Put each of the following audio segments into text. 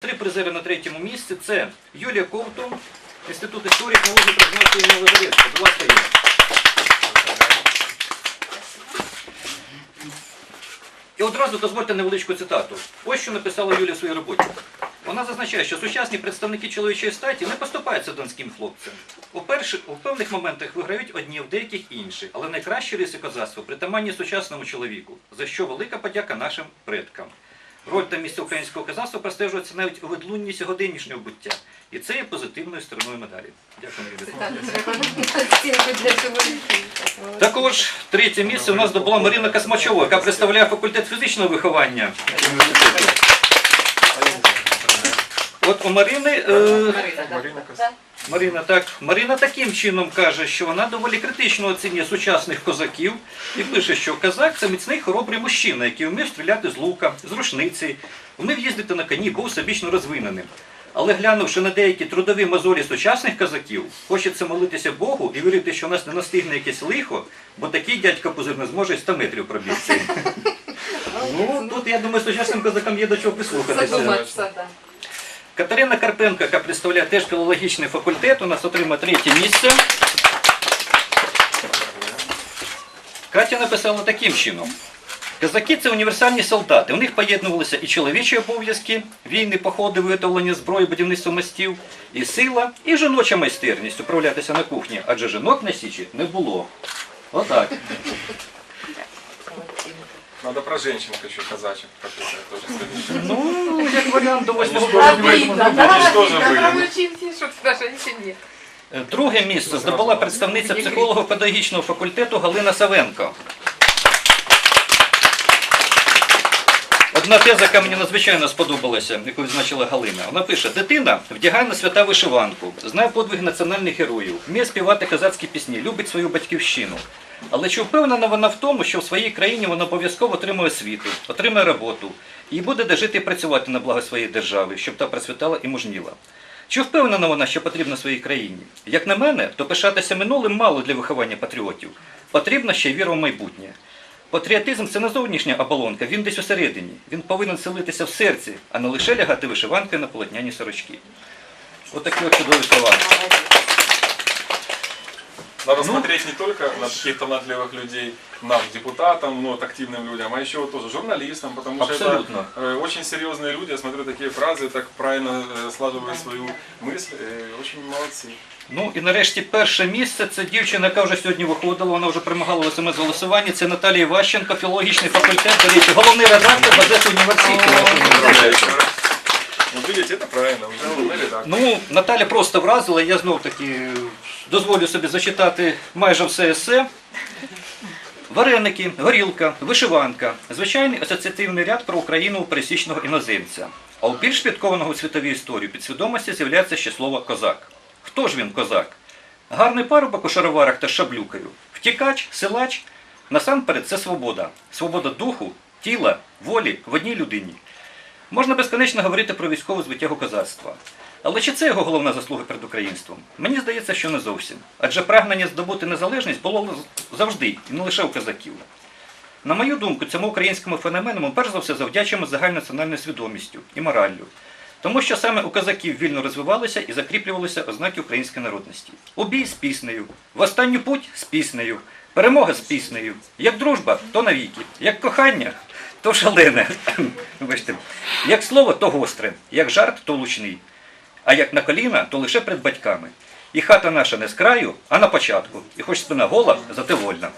Три призери на третьому місці це Юлія Ковтун, Інститут історії, технології знавства імені Лазаревського. Будь ласка. І одразу дозвольте невеличку цитату. Ось що написала Юлія в своїй роботі. Вона зазначає, що сучасні представники чоловічої статі не поступаються донським хлопцям. У, перших, у певних моментах виграють одні, в деяких інші, але найкращі риси козацтва притаманні сучасному чоловіку, за що велика подяка нашим предкам. Роль та місце українського козацтва простежується навіть у відлунні сьогоднішнього буття. І це є позитивною стороною медалі. Дякую, Юрій. Також третє місце у нас здобула Марина Космачова, яка представляє факультет фізичного виховання. От у Марини. Е... Марина так Марина таким чином каже, що вона доволі критично оцінює сучасних козаків і пише, що козак це міцний хоробрий мужчина, який вмів стріляти з лука, з рушниці, вмів їздити на коні, був всебічно розвиненим. Але глянувши на деякі трудові мозолі сучасних козаків, хочеться молитися Богу і вірити, що нас не настигне якесь лихо, бо такий дядька Пузир не зможе й 100 метрів пробігти. Ну, тут, я думаю, сучасним козакам є до чого прислухатися. Катерина Карпенко, яка представляє теж філологічний факультет, у нас отримає третє місце. Катя написала таким чином. Казаки це універсальні солдати. У них поєднувалися і чоловічі обов'язки, війни, походи, виготовлення зброї, будівництво мостів, і сила, і жіноча майстерність управлятися на кухні, адже жінок на січі не було. Отак. Надо про женщин хочу казачек тоже. Ну, як варіант до Друге місце здобула представниця психолого-педагогічного факультету Галина Савенко. Одна теза, яка мені надзвичайно сподобалася, яку відзначила Галина. Вона пише: дитина вдягає на свята вишиванку, знає подвиг національних героїв, вміє співати козацькі пісні, любить свою батьківщину. Але чи впевнена вона в тому, що в своїй країні вона обов'язково отримує освіту, отримає роботу і буде де жити і працювати на благо своєї держави, щоб та процвітала і мужніла? Чи впевнена вона, що потрібно своїй країні? Як на мене, то пишатися минулим мало для виховання патріотів. Потрібна ще й віра в майбутнє. Патріотизм це не зовнішня оболонка, він десь усередині. Він повинен селитися в серці, а не лише лягати вишиванкою на полотняні сорочки. Отакі от чудові слова. Надо смотреть не только на таких талантливых людей, нам, депутатам, ну, вот активным людям, а еще вот тоже журналистам, потому что Абсолютно. это э, очень серьезные люди, я смотрю такие фразы, так правильно э, складывают свою мысль, э, очень молодцы. Ну і нарешті перше місце це дівчина, яка вже сьогодні виходила, вона вже перемагала в смс голосуванні. Це Наталія Іващенко, філологічний факультет, до речі, головний редактор Базесу університету. видите, это правильно, главный редактор. Ну, Наталя просто вразила, я знов таки дозволю собі зачитати майже все есе. Вареники, горілка, вишиванка звичайний асоціативний ряд про Україну пересічного іноземця. А у більш підкованого у світовій історії підсвідомості з'являється ще слово козак. Хто ж він козак? Гарний парубок у шароварах та шаблюкою. Втікач, силач. Насамперед це свобода. Свобода духу, тіла, волі в одній людині. Можна безконечно говорити про військову звитягу козацтва. Але чи це його головна заслуга перед українством? Мені здається, що не зовсім. Адже прагнення здобути незалежність було завжди, і не лише у козаків. На мою думку, цьому українському феномену ми перш за все завдячуємо загальнонаціональною свідомістю і мораллю. Тому що саме у козаків вільно розвивалися і закріплювалися ознаки української народності. У бій з піснею, в останню путь з піснею, перемога з піснею. Як дружба, то навіки, як кохання, то шалене. Вибачте. Як слово, то гостре, як жарт, то лучний. А як на коліна, то лише перед батьками. І хата наша не з краю, а на початку. І хоч спина гола, зате вольна.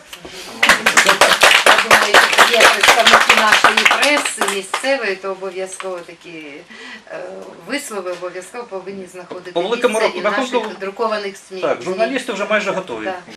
Я думаю, є представники нашої преси місцевої, то обов'язково такі е, вислови обов'язково повинні знаходити По великому місце і рахунку- наших друкованих СМІ. Так, журналісти вже майже готові. Так.